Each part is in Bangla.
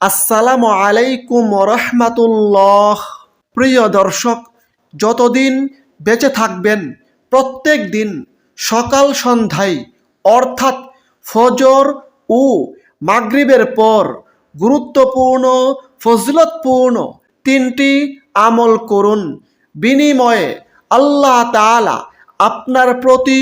আসসালামু আলাইকুম রহমাতুল্লাহ। প্রিয় দর্শক, যতদিন বেঁচে থাকবেন, প্রত্যেক দিন সকাল সন্ধ্যায়, অর্থাৎ ফজর ও মাগরিবের পর গুরুত্বপূর্ণ, ফজলতপূর্ণ তিনটি আমল করুন। বিনিময়ে আল্লাহ তাআলা আপনার প্রতি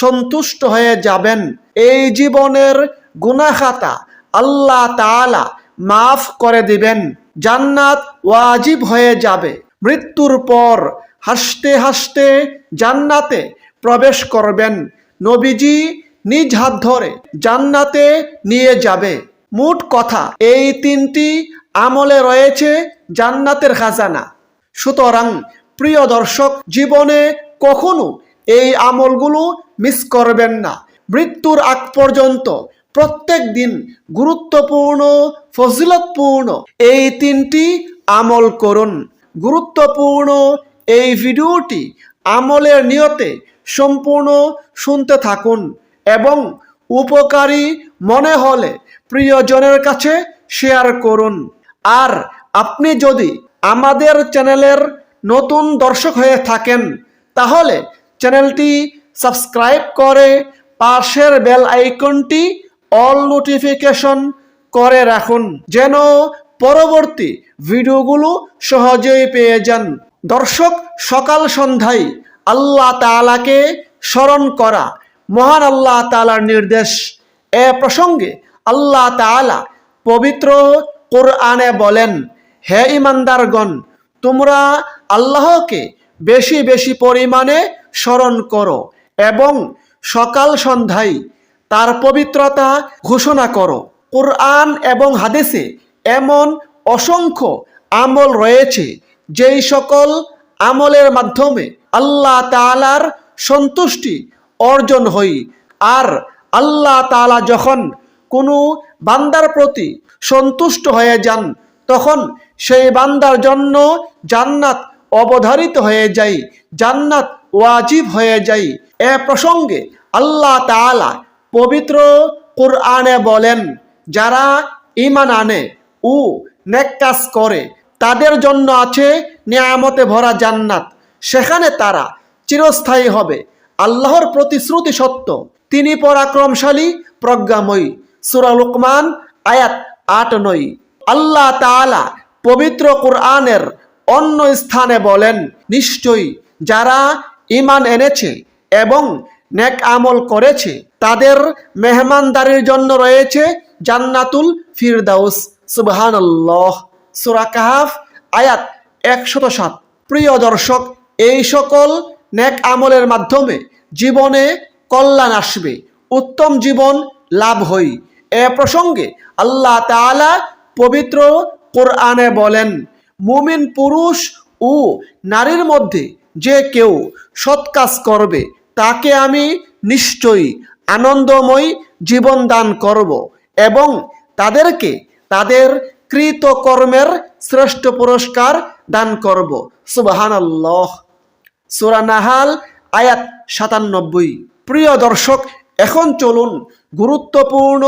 সন্তুষ্ট হয়ে যাবেন। এই জীবনের গুনাখাতা আল্লাহ তাআলা মাফ করে দিবেন, জান্নাত ওয়াজিব হয়ে যাবে। মৃত্যুর পর হাসতে হাসতে জান্নাতে প্রবেশ করবেন। নবীজি নিজ হাত ধরে জান্নাতে নিয়ে যাবে। মোট কথা, এই তিনটি আমলে রয়েছে জান্নাতের খাজানা। সুতরাং, প্রিয় দর্শক, জীবনে কখনো এই আমলগুলো মিস করবেন না। মৃত্যুর আগ পর্যন্ত প্রত্যেক দিন গুরুত্বপূর্ণ, ফজিলতপূর্ণ এই তিনটি আমল করুন। গুরুত্বপূর্ণ এই ভিডিওটি আমলের নিয়তে সম্পূর্ণ শুনতে থাকুন এবং উপকারী মনে হলে প্রিয়জনের কাছে শেয়ার করুন। আর আপনি যদি আমাদের চ্যানেলের নতুন দর্শক হয়ে থাকেন, তাহলে চ্যানেলটি সাবস্ক্রাইব করে পাশের বেল আইকনটি অল নোটিফিকেশন করে রাখুন, যেন পরবর্তী ভিডিওগুলো সহজেই পেয়ে যান। দর্শক, সকাল সন্ধ্যায় আল্লাহ তাআলাকে স্মরণ করা মহান আল্লাহ তাআলার নির্দেশ। এ প্রসঙ্গে আল্লাহ তাআলা পবিত্র কোরআনে বলেন, হে ইমানদারগণ তোমরা আল্লাহকে বেশি বেশি পরিমাণে স্মরণ করো এবং সকাল সন্ধ্যায় তার পবিত্রতা ঘোষণা করো। কোরআন এবং হাদিসে এমন অসংখ্য আমল রয়েছে, যেই সকল আমলের মাধ্যমে আল্লাহ তাআলার সন্তুষ্টি অর্জন হই। আর আল্লাহ তাআলা যখন কোনো বান্দার প্রতি সন্তুষ্ট হয়ে যান, তখন সেই বান্দার জন্য জান্নাত অবধারিত হয়ে যায়, জান্নাত ওয়াজিব হয়ে যায়। এ প্রসঙ্গে আল্লাহ তাআলা পবিত্র কোরআনে বলেন, যারা ইমান আনে ও নেক কাজ করে, তাদের জন্য আছে নিয়ামতে ভরা জান্নাত। সেখানে তারা চিরস্থায়ী হবে। আল্লাহর প্রতিশ্রুতি সত্য। তিনি পরাক্রমশালী, প্রজ্ঞাময়ী। সুরা লুকমান, আয়াত আট নয়। আল্লাহ তাআলা পবিত্র কোরআনের অন্য স্থানে বলেন, নিশ্চয়ই যারা ইমান এনেছে এবং নেক আমল করেছে। তাদের মেহমানদারির জন্য রয়েছে জান্নাতুল ফিরদাউস। সুবহানাল্লাহ। সূরা কাহাফ, আয়াত একশত সাত। প্রিয় দর্শক, এই সকল নেক আমলের মাধ্যমে জীবনে কল্যাণ আসবে, উত্তম জীবন লাভ হই এ প্রসঙ্গে আল্লাহ তাআলা পবিত্র কোরআনে বলেন, মুমিন পুরুষ ও নারীর মধ্যে যে কেউ সৎ কাজ করবে তাকে আমি নিশ্চয়ই আনন্দময় জীবন দান করব এবং তাদেরকে তাদের কৃত কর্মের শ্রেষ্ঠ পুরস্কার দান করব। সুবাহান আল্লাহ সুরা নাহাল, আয়াত সাতানব্বই। প্রিয় দর্শক, এখন চলুন গুরুত্বপূর্ণ,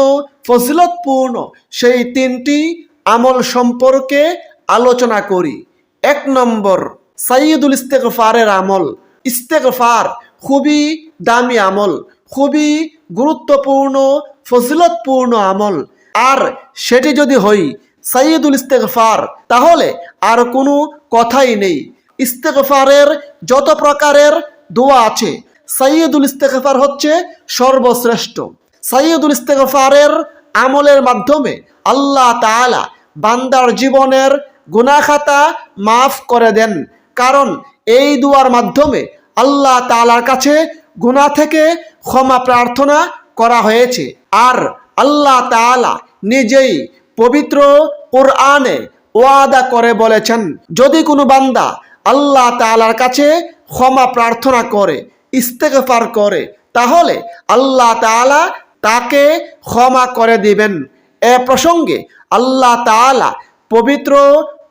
ফজিলতপূর্ণ সেই তিনটি আমল সম্পর্কে আলোচনা করি। এক নম্বর সাইয়দুল ইস্তেগফারের আমল। ইস্তেগফার খুবই দামি আমল, খুবই গুরুত্বপূর্ণ, ফজিলতপূর্ণ আমল। আর সেটি যদি হই সাইয়দুল ইস্তেগফার, তাহলে আর কোনো কথাই নেই। ইস্তেকফারের যত প্রকারের দোয়া আছে সাইয়দুল ইস্তেগফার হচ্ছে সর্বশ্রেষ্ঠ। সাইয়দুল ইস্তেগফারের আমলের মাধ্যমে আল্লাহ তাআলা বান্দার জীবনের গুনাখাতা মাফ করে দেন। কারণ এই দুয়ার মাধ্যমে আল্লাহ তাআলার কাছে গুনাহ থেকে ক্ষমা প্রার্থনা করা হয়েছে। আর আল্লাহ তাআলা নিজেই পবিত্র কোরআনে ওয়াদা করে বলেছেন, যদি কোনো বান্দা আল্লাহ তাআলার কাছে ক্ষমা প্রার্থনা করে, ইস্তেগফার করে, তাহলে আল্লাহ তাআলা তাকে ক্ষমা করে দিবেন। এ প্রসঙ্গে আল্লাহ তাআলা পবিত্র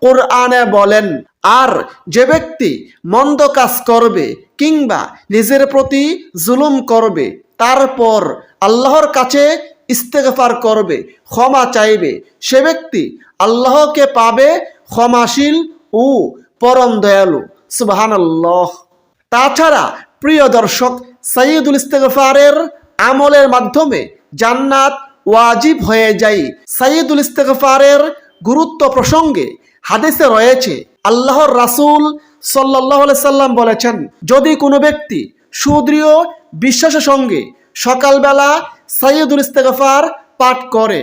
কোরআনে বলেন আর যে ব্যক্তি মন্দ কাজ করবে কিংবা নিজের প্রতি জুলুম করবে, তারপর আল্লাহর কাছে ইস্তেগফার করবে, ক্ষমা চাইবে, সে ব্যক্তি আল্লাহকে পাবে ক্ষমাশীল ও পরম দয়ালু। সুবাহান তাছাড়া প্রিয় দর্শক সৈয়দুল ইস্তেগফারের আমলের মাধ্যমে জান্নাত ওয়াজিব হয়ে যায়। সৈয়দুল ইস্তেগফারের গুরুত্ব প্রসঙ্গে হাদিসে রয়েছে আল্লাহর রাসূল সাল্লাহ সাল্লাম বলেছেন, যদি কোনো ব্যক্তি সুদৃঢ় বিশ্বাসের সঙ্গে সকালবেলা সৈয়দুল ইস্তেগফার পাঠ করে,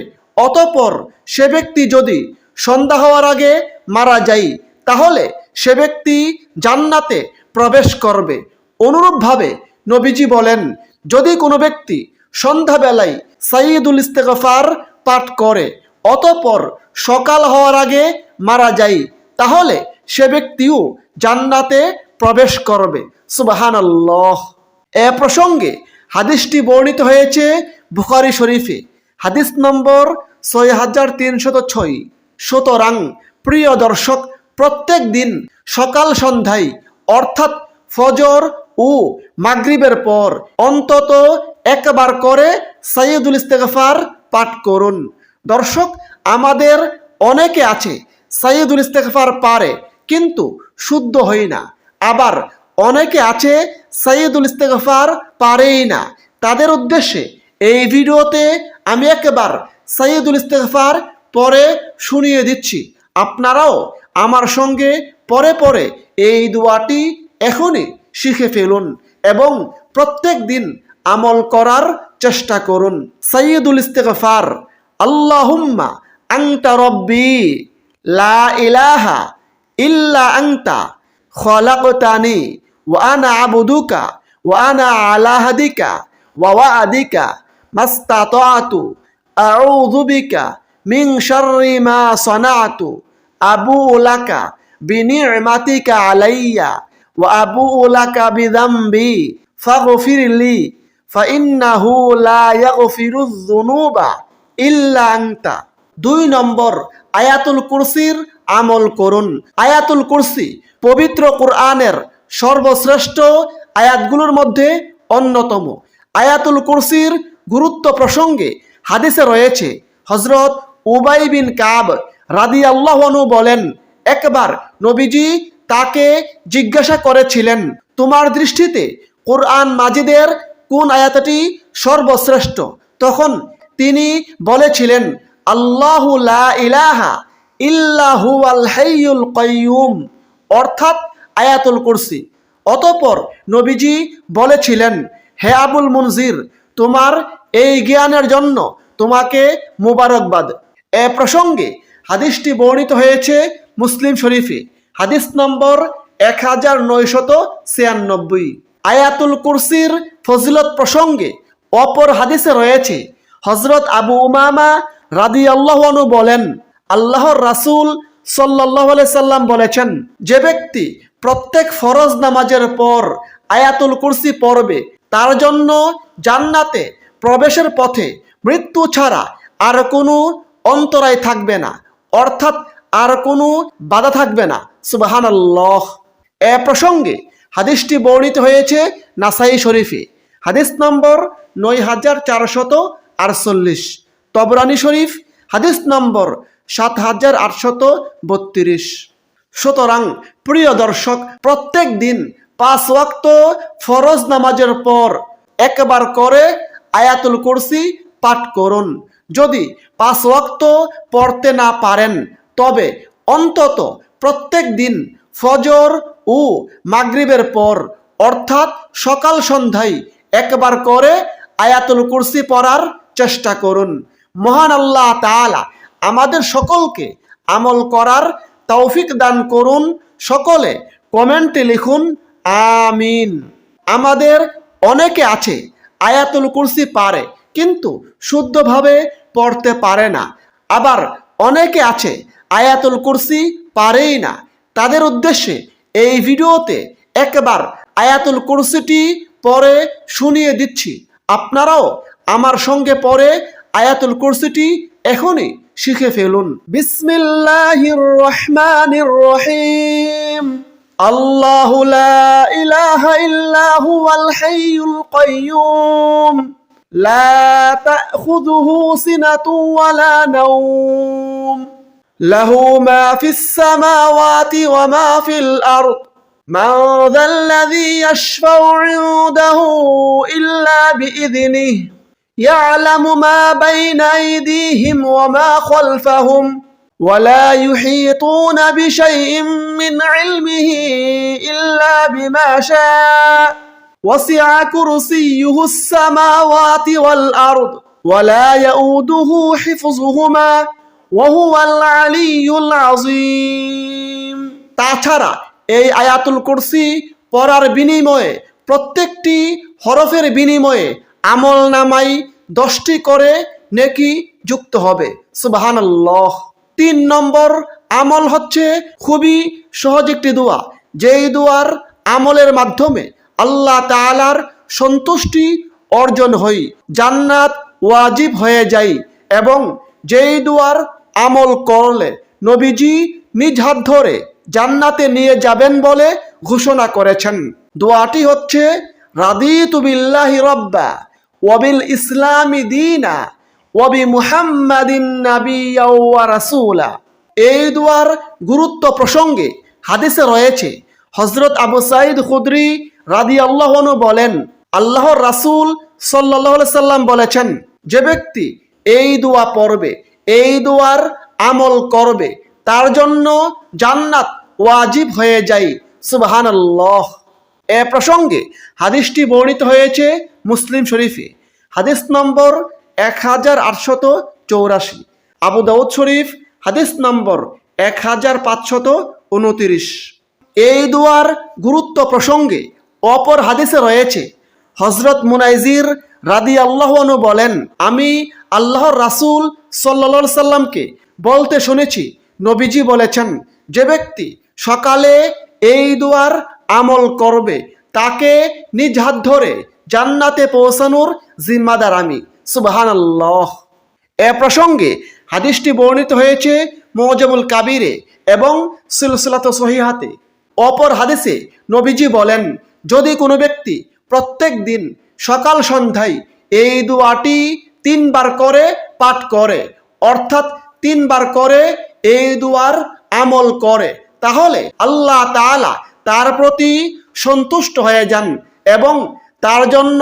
অতপর সে ব্যক্তি যদি সন্ধ্যা হওয়ার আগে মারা যায়, তাহলে সে ব্যক্তি জান্নাতে প্রবেশ করবে। অনুরূপভাবে নবীজি বলেন, যদি কোনো ব্যক্তি সন্ধ্যাবেলায় সাইদুল ইস্তেগফার পাঠ করে, অতপর সকাল হওয়ার আগে মারা যায় তাহলে সে ব্যক্তিও জান্নাতে প্রবেশ করবে। সুবাহানাল্লাহ। এ প্রসঙ্গে হাদিসটি বর্ণিত হয়েছে বুখারি শরীফে। হাদিস নম্বর ছয় হাজার তিনশত ছয়। সুতরাং প্রিয় দর্শক, প্রত্যেক দিন সকাল সন্ধ্যায়, অর্থাৎ ফজর ও মাগরিবের পর অন্তত একবার করে সৈয়দুল ইস্তেগফার পাঠ করুন। দর্শক, আমাদের অনেকে আছে সৈয়দুল ইস্তেগফার পারে, কিন্তু শুদ্ধ হই না। আবার অনেকে আছে সৈয়দুল ইস্তেগফার পারেই না। তাদের উদ্দেশ্যে এই ভিডিওতে আমি একবার সৈয়দুল ইস্তেগফার পরে শুনিয়ে দিচ্ছি। আপনারাও আমার সঙ্গে পরে পরে এই দোয়াটি এখনই শিখে ফেলুন এবং প্রত্যেক দিন আমল করার চেষ্টা করুন। সৈয়দুল ইস্তেগফার, আল্লাহুম্মা আংতা রব্বি। লা ইলাহা ইল্লা আংতা খলাকতানি ওয়া আনা আবুদুকা ওয়া আনা আলা হাদিকা ওয়া ওয়াদিকা মাস্তাতাতু আউযু বিকা মিন শাররি মা সানাতু আবু লাকা বিনি'মাতিকা আলাইয়া ওয়া আবু লাকা বিযামবি ফাগফিরলি ফাইন্নাহু লা ইয়াগফিরুয যুনুবা ইল্লা আনতা। দুই নম্বর আয়াতুল কুরসির আমল করুন। আয়াতুল কুরসি পবিত্র কোরআনের সর্বশ্রেষ্ঠ আয়াতগুলোর মধ্যে অন্যতম। আয়াতুল কুরসির গুরুত্ব প্রসঙ্গে হাদিসে রয়েছে হজরত উবাই বিন কাব রাদি আল্লাহনু বলেন, একবার নবীজি তাকে জিজ্ঞাসা করেছিলেন, তোমার দৃষ্টিতে কোরআন মাজিদের কোন আয়াতটি সর্বশ্রেষ্ঠ? তখন তিনি বলেছিলেন আল্লাহু লা ইলাহা ইল্লাহু আল হাইয়ুল কাইয়ুম। অর্থাৎ আয়াতুল কুরসি। অতপর নবীজি বলেছিলেন, হে আবুল মুনজির, তোমার এই জ্ঞানের জন্য তোমাকে মুবারকবাদ। এ প্রসঙ্গে হাদিসটি বর্ণিত হয়েছে মুসলিম শরীফে। হাদিস নম্বর এক হাজার নয়শত ছিয়ানব্বই। আয়াতুল কুরসির ফজিলত প্রসঙ্গে অপর হাদিসে রয়েছে হজরত আবু উমামা রাদি আল্লাহনু বলেন, আল্লাহর রাসূল সাল্লাহ সাল্লাম বলেছেন, যে ব্যক্তি প্রত্যেক ফরজ নামাজের পর আয়াতুল কুরসি পড়বে, তার জন্য জান্নাতে প্রবেশের পথে মৃত্যু ছাড়া আর কোনো অন্তরায় থাকবে না, অর্থাৎ আর কোনো বাধা থাকবে না। সুবাহান আল্লাহ এ প্রসঙ্গে হাদিসটি বর্ণিত হয়েছে নাসাই শরীফে। হাদিস নম্বর নয় হাজার চারশত আটচল্লিশ। তবরানি শরীফ, হাদিস নম্বর সাত হাজার আটশত বত্রিশ। সুতরাং, প্রিয় দর্শক, প্রত্যেক দিন পাঁচ ওয়াক্ত ফরজ নামাজের পর একবার করে আয়াতুল কুরসি পাঠ করুন। যদি পাঁচ ওয়াক্ত পড়তে না পারেন, তবে অন্তত প্রত্যেক দিন ফজর ও মাগরিবের পর, অর্থাৎ সকাল সন্ধ্যায় একবার করে আয়াতুল কুরসি পড়ার চেষ্টা করুন। মহান আল্লাহ তাআলা আমাদের সকলকে আমল করার তৌফিক দান করুন, সকলে কমেন্টে লিখুন, আমিন। আমাদের অনেকে আছে আয়াতুল কুরসি পারে, কিন্তু শুদ্ধভাবে পড়তে পারে না। আবার অনেকে আছে আয়াতুল কুরসি পারেই না। তাদের উদ্দেশ্যে এই ভিডিওতে একবার আয়াতুল কুরসিটি পরে শুনিয়ে দিচ্ছি। আপনারাও আমার সঙ্গে পরে আয়াতুল কুরসিটি এখনই শিখে ফেলুন বিসমিল্লাহির রহমানির রহিম আল্লাহু লা ইলাহা ইল্লা হুয়াল হাইয়ুল কাইয়ুম لا تأخذه سنة ولا نوم له ما في السماوات وما في الأرض من ذا الذي يشفع عنده إلا بإذنه يعلم ما بين أيديهم وما خلفهم ولا يحيطون بشيء من علمه إلا بما شاء وسع كرسيه السماوات والأرض ولا يؤوده حفظهما وهو العلي العظيم তাছাড়া এই আয়াতুল কুরসি পড়ার বিনিময়ে প্রত্যেকটি হরফের বিনিময়ে আমল নামাই দশটি করে নেকি যুক্ত হবে। সুবাহানাল্লাহ। তিন নম্বর, আমল হচ্ছে খুবই সহজ একটি দোয়া। যেই দোয়ার আমলের মাধ্যমে আল্লাহ তাআলার সন্তুষ্টি অর্জন হই, জান্নাত ওয়াজিব হয়ে যাই এবং যেই দুয়ার আমল করলে নবীজি নিজ হাত ধরে জান্নাতে নিয়ে যাবেন বলে ঘোষণা করেছেন। দোয়াটি হচ্ছে রাদি বিল্লাহি রব্বা। ওয়াবিল ইসলামি দিনা, ওয়াবি মুহাম্মাদিন নাবিয়্যা ওয়া রাসূলা। এই দুয়ার গুরুত্ব প্রসঙ্গে হাদিসে রয়েছে হজরত আবু সাইদ খুদরি রাদি আল্লাহনু বলেন, আল্লাহর রাসূল সাল্লাহ সাল্লাম বলেছেন, যে ব্যক্তি এই দোয়া পড়বে, এই দোয়ার আমল করবে, তার জন্য জান্নাত ওয়াজিব হয়ে যায়, সুবহানাল্লাহ। এ প্রসঙ্গে হাদিসটি বর্ণিত হয়েছে মুসলিম শরীফে। হাদিস নম্বর এক হাজার আটশত চৌরাশি। আবু দাউদ শরীফ, হাদিস নম্বর এক হাজার পাঁচশত উনতিরিশ। এই দুয়ার গুরুত্ব প্রসঙ্গে অপর হাদিসে রয়েছে হজরত মুনাইজির রাদি আল্লাহনু বলেন, আমি আল্লাহর রাসূল সাল্লা সাল্লামকে বলতে শুনেছি, নবীজি বলেছেন, যে ব্যক্তি সকালে এই দুয়ার আমল করবে, তাকে নিজ হাত ধরে জান্নাতে পৌঁছানোর জিম্মাদার আমি। সুবাহান আল্লাহ এ প্রসঙ্গে হাদিসটি বর্ণিত হয়েছে মৌজমুল কাবিরে এবং সিলসিলাত সহিহাতে। অপর হাদিসে নবীজি বলেন, যদি কোনো ব্যক্তি প্রত্যেক দিন সকাল সন্ধ্যায় এই দুয়াটি তিনবার করে পাঠ করে, অর্থাৎ তিনবার করে এই দুয়ার আমল করে, তাহলে আল্লাহ তাআলা তার প্রতি সন্তুষ্ট হয়ে যান এবং তার জন্য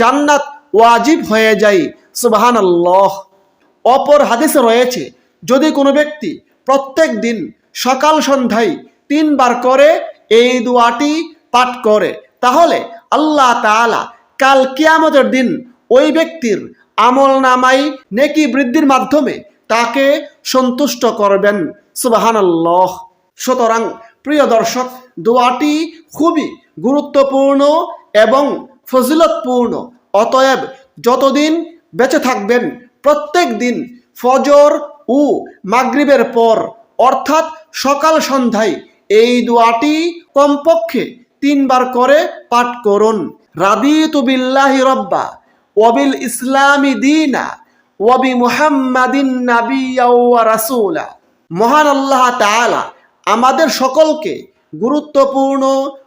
জান্নাত ওয়াজিব হয়ে যায়। সুবাহান আল্লাহ অপর হাদিসে রয়েছে, যদি কোনো ব্যক্তি প্রত্যেক দিন সকাল সন্ধ্যায় তিনবার করে এই দোয়াটি পাঠ করে, তাহলে আল্লাহ তাআলা কাল কিয়ামতের দিন ওই ব্যক্তির আমল নামাই নেকি বৃদ্ধির মাধ্যমে তাকে সন্তুষ্ট করবেন। সুবাহান আল্লাহ সুতরাং প্রিয় দর্শক, দোয়াটি খুবই গুরুত্বপূর্ণ এবং ফজিলতপূর্ণ অতএব যতদিন বেঁচে থাকবেন, প্রত্যেক দিন ফজর ও মাগরিবের পর, অর্থাৎ সকাল সন্ধ্যায় এই দোয়াটি কমপক্ষে তিনবার করে পাঠ করুন। রাদিতু বিল্লাহি রব্বা, ওয়াবিল ইসলামি দিনা, ওয়াবি মুহাম্মাদিন নাবিয়্যা ওয়া রাসূলা। মহান আল্লাহ তাআলা আমাদের সকলকে গুরুত্বপূর্ণ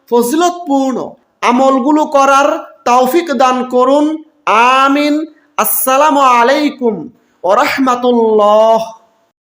ফজিলতপূর্ণ আমলগুলো করার তৌফিক দান করুন। আমিন। আসসালামু আলাইকুম ওয়া রাহমাতুল্লাহ।